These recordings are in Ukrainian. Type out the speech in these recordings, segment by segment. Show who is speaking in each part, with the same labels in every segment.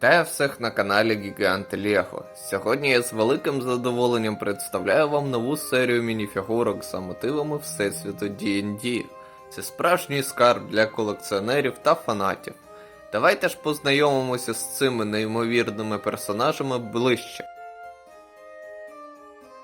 Speaker 1: Вітаю всіх на каналі Гігант Лего. Сьогодні я з великим задоволенням представляю вам нову серію мініфігурок за мотивами Всесвіту D&D. Це справжній скарб для колекціонерів та фанатів. Давайте ж познайомимося з цими неймовірними персонажами ближче.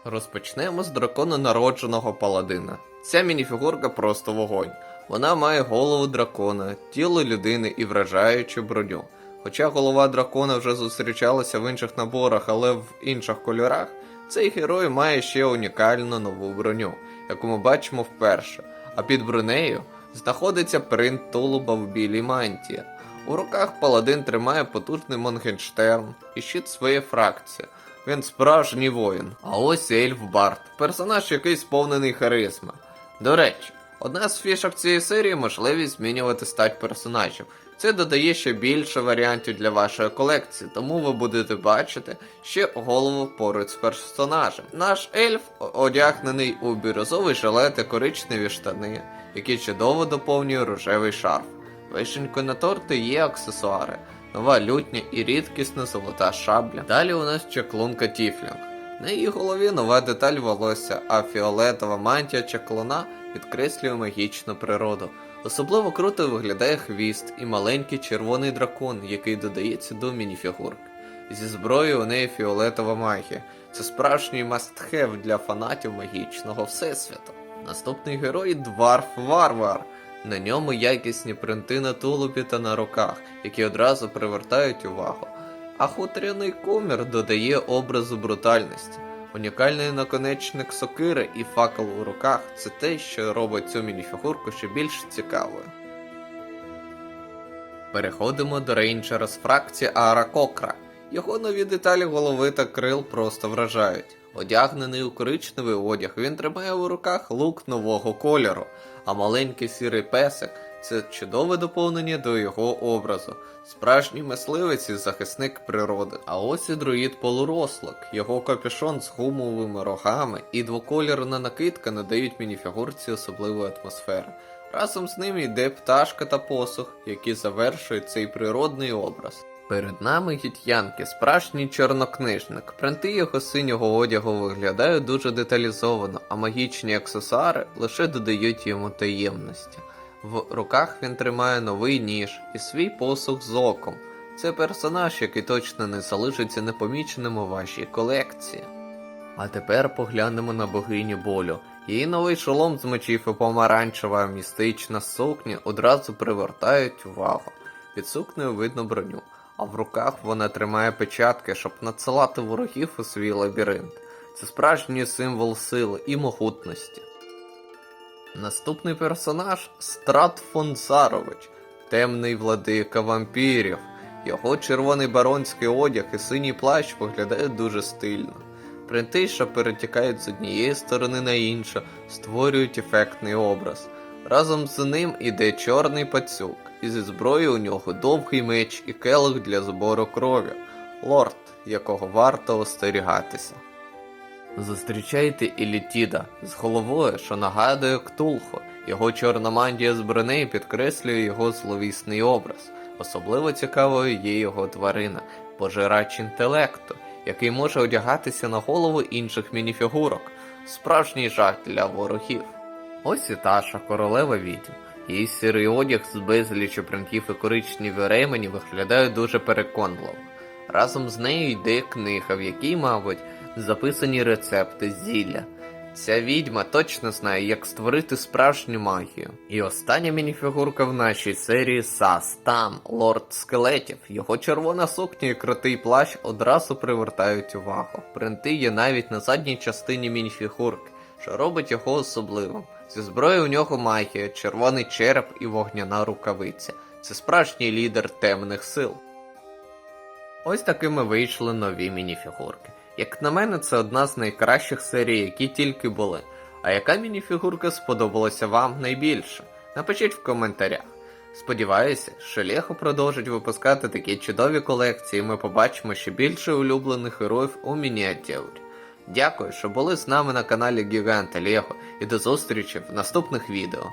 Speaker 1: Розпочнемо з дракона народженого паладина. Ця мініфігурка просто вогонь. Вона має голову дракона, тіло людини і вражаючу броню. Хоча голова дракона вже зустрічалася в інших наборах, але в інших кольорах, цей герой має ще унікальну нову броню, яку ми бачимо вперше. А під бронею знаходиться принт тулуба в білій мантії. У руках паладин тримає потужний Монгенштерн і щит своєї фракції. Він справжній воїн. А ось Ельф Барт, персонаж, який сповнений харизми. До речі, одна з фішок цієї серії можливість змінювати стать персонажів. Це додає ще більше варіантів для вашої колекції, тому ви будете бачити ще голову поруч з персонажем. Наш ельф одягнений у бірюзовий жилет і коричневі штани, які чудово доповнює рожевий шарф. Вишенькою на торти є аксесуари, нова лютня і рідкісна золота шабля. Далі у нас чаклунка Тіфлінг. На її голові нова деталь волосся, а фіолетова мантія чаклуна підкреслює магічну природу. Особливо круто виглядає хвіст і маленький червоний дракон, який додається до мініфігурки. Зі зброєю у неї фіолетова магія. Це справжній мастхев для фанатів магічного всесвіту. Наступний герой Дварф Варвар. На ньому якісні принти на тулубі та на руках, які одразу привертають увагу. А хутряний комір додає образу брутальності. Унікальний наконечник сокири і факел у руках це те, що робить цю мініфігурку ще більш цікавою. Переходимо до рейнджера з фракції Аракокра. Його нові деталі голови та крил просто вражають. Одягнений у коричневий одяг, він тримає у руках лук нового кольору, а маленький сірий песик це чудове доповнення до його образу. Справжній мисливець і захисник природи. А ось і друїд полурослик. Його капюшон з гумовими рогами і двокольорна накидка надають мініфігурці особливої атмосфери. Разом з ним йде пташка та посух, які завершують цей природний образ. Перед нами гіт'янки, справжній чорнокнижник. Принти його синього одягу виглядають дуже деталізовано, а магічні аксесуари лише додають йому таємності. В руках він тримає новий ніж і свій посух з оком. Це персонаж, який точно не залишиться непоміченим у вашій колекції. А тепер поглянемо на богиню болю. Її новий шолом з мечів і помаранчева містична сукня одразу привертають увагу. Під сукнею видно броню, а в руках вона тримає печатки, щоб надсилати ворогів у свій лабіринт. Це справжній символ сили і могутності. Наступний персонаж Страт Фонсарович, темний владика вампірів. Його червоний баронський одяг і синій плащ виглядають дуже стильно. Принти, що перетікають з однієї сторони на іншу, створюють ефектний образ. Разом з ним іде чорний пацюк, і зі зброєю у нього довгий меч і келих для збору крові, лорд, якого варто остерігатися. Зустрічайте Ілітіда з головою, що нагадує Ктулху. Його чорна мантія з бронею підкреслює його зловісний образ. Особливо цікавою є його тварина, пожирач інтелекту, який може одягатися на голову інших мініфігурок. Справжній жах для ворогів. Ось і Таша, королева відьм. Її сірий одяг з безлічі принтів і коричневі ремені виглядає дуже переконливо. Разом з нею йде книга, в якій, мабуть, записані рецепти зілля. Ця відьма точно знає, як створити справжню магію. І остання мініфігурка в нашій серії Сас там, лорд скелетів. Його червона сукня і крутий плащ одразу привертають увагу. Принти є навіть на задній частині мініфігурки, що робить його особливим. Зі зброєю у нього магія, червоний череп і вогняна рукавиця. Це справжній лідер темних сил. Ось такими вийшли нові мініфігурки. Як на мене, це одна з найкращих серій, які тільки були. А яка мініфігурка сподобалася вам найбільше? Напишіть в коментарях. Сподіваюся, що Лего продовжить випускати такі чудові колекції, і ми побачимо ще більше улюблених героїв у мініатюрі. Дякую, що були з нами на каналі Гіганта Лего і до зустрічі в наступних відео.